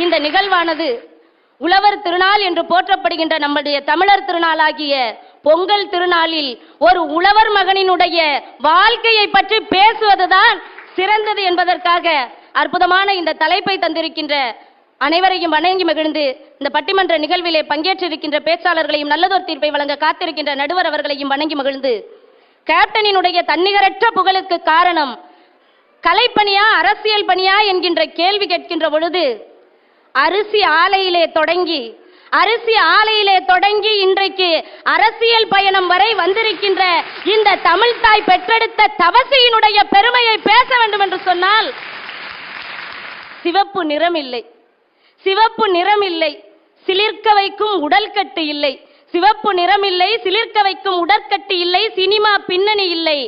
இந்த நிகழ்வானது உழவர் திருநாள் என்று போற்றப்படுகின்ற நம்முடைய தமிழர் திருநாளாகிய பொங்கல் திருநாளில் ஒரு உழவர் மகனினுடைய வாழ்க்கையை பற்றி பேசுவதுதான் சிறந்தது என்பதற்காக அற்புதமான இந்த தலைப்பை தந்திருக்கின்ற அனைவரையும் வணங்கி மகிழ்ந்து இந்த பட்டிமன்ற நிகழ்விலே பங்கேற்றிருக்கின்ற பேச்சாளர்களையும் நல்லதொரு தீர்ப்பை வழங்க காத்திருக்கின்ற நடுவர் அவர்களையும் வணங்கி மகிழ்ந்து கேப்டனினுடைய தன்னிகரற்ற புகழுக்கு காரணம் கலைப்பணியா அரசியல் பணியா என்கின்ற கேள்வி கேட்கின்ற பொழுது அரிசி ஆலையிலே தொடங்கி அரிசி ஆலையிலே தொடங்கி இன்றைக்கு அரசியல் பயணம் வரை வந்திருக்கின்ற இந்த தமிழ்தாய் பெற்றெடுத்த தவசியினுடைய பெருமையை பேச வேண்டும் என்று சொன்னால் சிவப்பு நிறம் இல்லை சிவப்பு நிறம் இல்லை சிலிர்க்க வைக்கும் உடல் கட்டு இல்லை. சிவப்பு நிறம் இல்லை சிலிர்க்க வைக்கும் உடற்கட்டு இல்லை சினிமா பின்னணி இல்லை.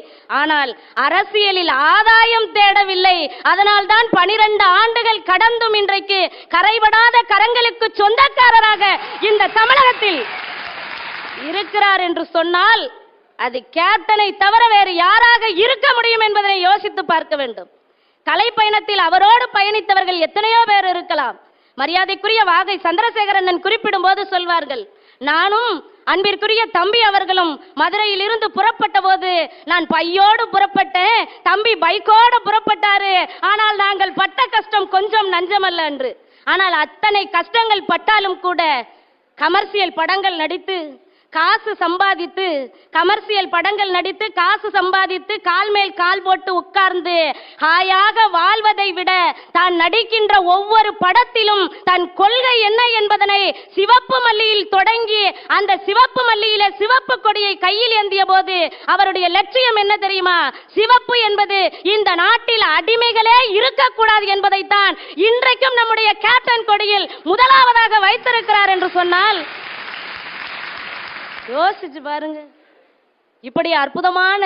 ஆனால் அரசியலில் ஆதாயம் தேடவில்லை. அதனால் தான் பனிரெண்டு ஆண்டுகள் கடந்தும் இன்றைக்கு கரைபடாத கரங்களுக்கு சொந்தக்காரராக இந்த தமிழகத்தில் இருக்கிறார் என்று சொன்னால் அது கேப்டனை தவிர வேறு யாராக இருக்க முடியும் என்பதனை யோசித்து பார்க்க வேண்டும். கலை பயணத்தில் அவரோடு பயணித்தவர்கள் எத்தனையோ பேர் இருக்கலாம். மரியாதைக்குரிய வாகை சந்திரசேகரன் குறிப்பிடும் போது சொல்வார்கள் நானும் அன்பிற்குரிய தம்பி அவர்களும் மதுரையில் இருந்து புறப்பட்ட போது நான் பையோடு புறப்பட்டேன் தம்பி பைக்கோடு புறப்பட்டாரு. ஆனால் நாங்கள் பட்ட கஷ்டம் கொஞ்சம் நஞ்சமல்ல என்று. ஆனால் அத்தனை கஷ்டங்கள் பட்டாலும் கூட கமர்சியல் படங்கள் நடித்து காசு சம்பாதித்து கமர்சியல் படங்கள் நடித்து காசு சம்பாதித்து கால் மேல் கால் போட்டு உட்கார்ந்து ஹாயாக வாழ்வதை விட தான் நடிக்கின்ற ஒவ்வொரு படத்திலும் தன் கொள்கை என்ன என்பதனை சிவப்பு மல்லியில் தொடங்கி அந்த சிவப்பு மல்லியில சிவப்பு கொடியை கையில் ஏந்திய போது அவருடைய லட்சியம் என்ன தெரியுமா? சிவப்பு என்பது இந்த நாட்டில் அடிமைகளே இருக்கக்கூடாது என்பதைத்தான் இன்றைக்கும் நம்முடைய கேப்டன் கொடியில் முதலாவதாக வைத்திருக்கிறார் என்று சொன்னால் யோசிச்சு பாருங்க. இப்படி அற்புதமான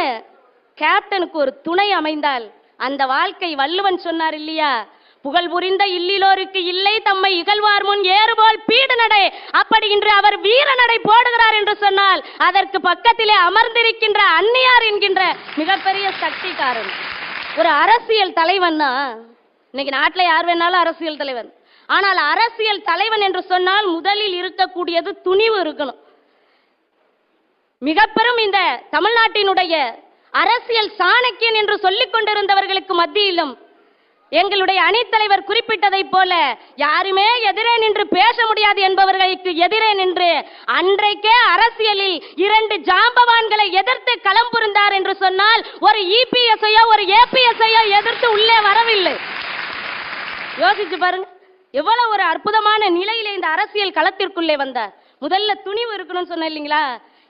கேப்டனுக்கு ஒரு துணை அமைந்தால் அந்த வாழ்க்கை வள்ளுவன் சொன்னார் இல்லையா? புகழ் புரிந்த இல்லிலோருக்கு இல்லை தம்மை இகழ்வார் முன் ஏறுபோல் பீடு நடை. அப்படி இன்று அவர் வீர நடை போடுகிறார் என்று சொன்னால் அதற்கு பக்கத்திலே அமர்ந்திருக்கின்ற அன்னியார் என்கின்ற மிகப்பெரிய சக்திக்காரன். ஒரு அரசியல் தலைவன்னா இன்னைக்கு நாட்டில் யார் வேணாலும் அரசியல் தலைவன். ஆனால் அரசியல் தலைவன் என்று சொன்னால் முதலில் இருக்கக்கூடியது துணிவு இருக்கணும். மிக பெரும் இந்த தமிழ்நாட்டினுடைய அரசியல் சாணக்கியன் என்று சொல்லிக் கொண்டிருந்தவர்களுக்கு மத்தியிலும் எங்களுடைய அணித்தலைவர் குறிப்பிட்டதைப் போல யாருமே எதிரே நின்று பேச முடியாது என்பவர்களுக்கு எதிரே நின்று அன்றைக்கே அரசியலில் இரண்டு ஜாம்பவான்களை எதிர்த்து களம் புரிந்தார் என்று சொன்னால் ஒரு இபிஎஸ்ஐயோ ஒரு ஏபிஎஸ்ஐயோ எதிர்த்து உள்ளே வரவில்லை. யோசிச்சு பாருங்க. எவ்வளவு ஒரு அற்புதமான நிலையில இந்த அரசியல் களத்திற்குள்ளே வந்தார். முதல்ல துணிவு இருக்கணும்னு சொன்னேன் இல்லைங்களா?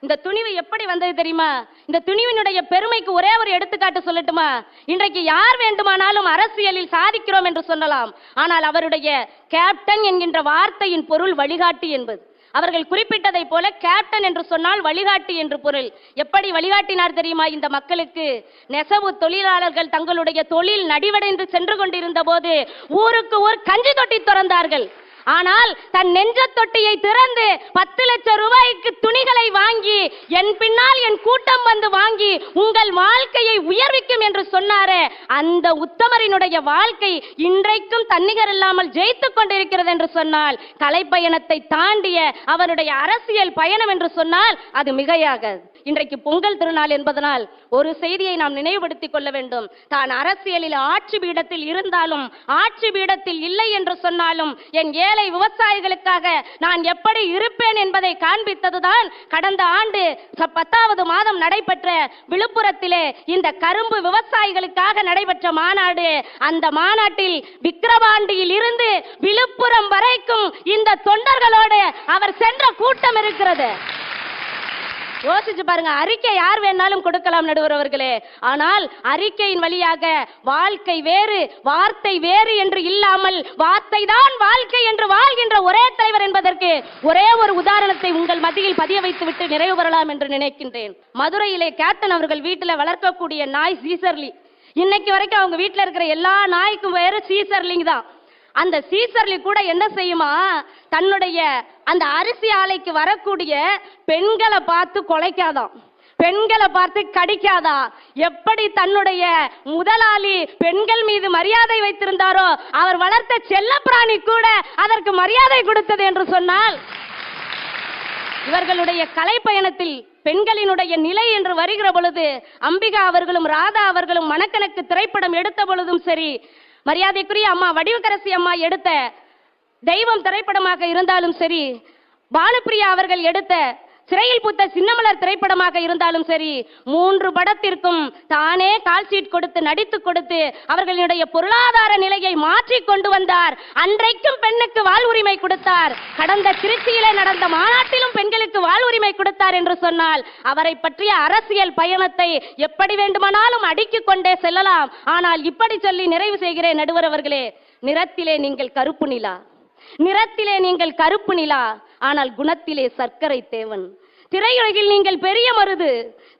இந்த துணிவு எப்படி வந்தது தெரியுமா? இந்த துணிவினுடைய பெருமைக்கு ஒரே ஒரு எடுத்துக்காட்டு சொல்லட்டுமா? இன்றைக்கு யார் வேண்டுமானாலும் அரசியலில் சாதிக்கிறோம் என்று சொல்லலாம். ஆனால் அவருடைய கேப்டன் என்கின்ற வார்த்தையின் பொருள் வழிகாட்டி என்பது. அவர்கள் குறிப்பிட்டதை போல கேப்டன் என்று சொன்னால் வழிகாட்டி என்று பொருள். எப்படி வழிகாட்டினார் தெரியுமா? இந்த மக்களுக்கு நெசவு தொழிலாளர்கள் தங்களுடைய தொழில் நடிவடைந்து சென்று கொண்டிருந்த போது ஊருக்கு ஊர் கஞ்சி தொட்டி திறந்தார்கள். ஆனால் தன் நெஞ்ச தொட்டியை திறந்து பத்து லட்சம் ரூபாய்க்கு துணிகளை வாங்கி என் பின்னால் என் கூட்டம் வந்து வாங்கி உங்கள் வாழ்க்கையை உயர்விக்கும் என்று சொன்னாரே அந்த உத்தமரினுடைய வாழ்க்கை இன்றைக்கும் தன்னிகர் இல்லாமல் ஜெயித்துக் கொண்டிருக்கிறது என்று சொன்னால் கலைப்பயணத்தை தாண்டிய அவருடைய அரசியல் பயணம் என்று சொன்னால் அது மிகையாகாது. இன்றைக்கு பொங்கல் திருநாள் என்பதனால் ஒரு செய்தியை நாம் நினைவுபடுத்திக் கொள்ள வேண்டும். தான் அரசியலில் ஆட்சி பீடத்தில் இருந்தாலும் ஆட்சி பீடத்தில் இல்லை என்று சொன்னாலும் என் ஏழை விவசாயிகளுக்காக நான் எப்படி இருப்பேன் என்பதை காண்பித்ததுதான் கடந்த ஆண்டு பத்தாவது மாதம் நடைபெற்ற விழுப்புரத்திலே இந்த கரும்பு விவசாயிகளுக்காக நடைபெற்ற மாநாடு. அந்த மாநாட்டில் விக்கிரவாண்டியில் இருந்து விழுப்புரம் வரைக்கும் இந்த தொண்டர்களோடு அவர் சென்ற கூட்டம் இருக்கிறது. யோசிச்சு பாருங்க அறிக்கை யார் வேணாலும் கொடுக்கலாம் நடுவர் அவர்களே. ஆனால் அறிக்கையின் வழியாக வாழ்க்கை வேறு வார்த்தை வேறு என்று இல்லாமல் வார்த்தை தான் வாழ்க்கை என்று வாழ்கின்ற ஒரே தலைவர் என்பதற்கு ஒரே ஒரு உதாரணத்தை உங்கள் மத்தியில் பதிய வைத்து விட்டு நிறைவு பெறலாம் என்று நினைக்கின்றேன். மதுரையிலே கேப்டன் அவர்கள் வீட்டில் வளர்க்கக்கூடிய நாய் சீசர்லி. இன்னைக்கு வரைக்கும் அவங்க வீட்டில் இருக்கிற எல்லா நாய்க்கும் வேறு சீசர்லிங் தான். அந்த சீசர்லி கூட என்ன செய்யுமா? தன்னுடைய அந்த அரிசி ஆலைக்கு வரக்கூடிய பெண்களை பார்த்து கொலைக்காதாம். பெண்களை பார்த்து கடிக்காதா? எப்படி தன்னுடைய முதலாளி பெண்கள் மீது மரியாதை வைத்திருந்தாரோ அவர் வளர்த்த செல்லப்பிராணி கூட அதற்கு மரியாதை கொடுத்தது என்று சொன்னால் இவர்களுடைய கலை பயணத்தில் பெண்களினுடைய நிலை என்று வருகிற பொழுது அம்பிகா அவர்களும் ராதா அவர்களும் மணக்கணக்கு திரைப்படம் எடுத்த பொழுதும் சரி மரியாதைக்குரிய அம்மா வடிவக்கரசி அம்மா எடுத்த தெய்வம் திரைப்படமாக இருந்தாலும் சரி பானுப்பிரியா அவர்கள் எடுத்த சிறையில் பூத்த சின்னமலர் திரைப்படமாக இருந்தாலும் சரி மூன்று படத்திற்கும் தானே கால்ஷீட் கொடுத்து நடித்து கொடுத்து அவர்களுடைய பொருளாதார நிலையை மாற்றி கொண்டு வந்தார். அன்றைக்கும் பெண்ணுக்கு வாழ்வுரிமை கொடுத்தார். கடந்த திருச்சியிலே நடந்த மாநாட்டிலும் பெண்களுக்கு வாழ்வுரிமை கொடுத்தார் என்று சொன்னால் அவரை பற்றிய அரசியல் பயணத்தை எப்படி வேண்டுமானாலும் அடுக்கிக் கொண்டே செல்லலாம். ஆனால் இப்படி சொல்லி நிறைவு செய்கிறேன் நடுவர் அவர்களே. நிறத்திலே நீங்கள் கருப்பு நிலா. நிறத்திலே நீங்கள் கருப்பு நிலா. ஆனால் குணத்திலே சர்க்கரை தேவன். திரையுலகில் நீங்கள் பெரிய மருது.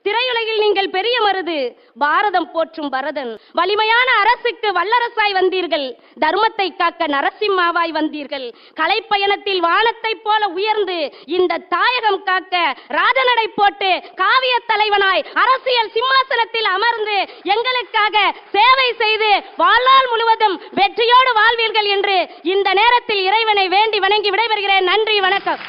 திரையுலகில் நீங்கள் பெரிய மருது. பாரதம் போற்றும் பரதன். வலிமையான அரசுக்கு வல்லரசாய் வந்தீர்கள். தர்மத்தை காக்க நரசிம்மாவாய் வந்தீர்கள். கலைப்பயணத்தில் வானத்தைப் போல உயர்ந்து இந்த தாயகம் காக்க ராஜநடை போட்டு காவிய தலைவனாய் அரசியல் சிம்மாசனத்தில் அமர்ந்து எங்களுக்காக சேவை செய்து வாழ்நாள் முழுவதும் வெற்றியோடு வாழ்வீர்கள் என்று இந்த நேரத்தில் இறைவனை வேண்டி வணங்கி விடைபெறுகிறேன். நன்றி வணக்கம்.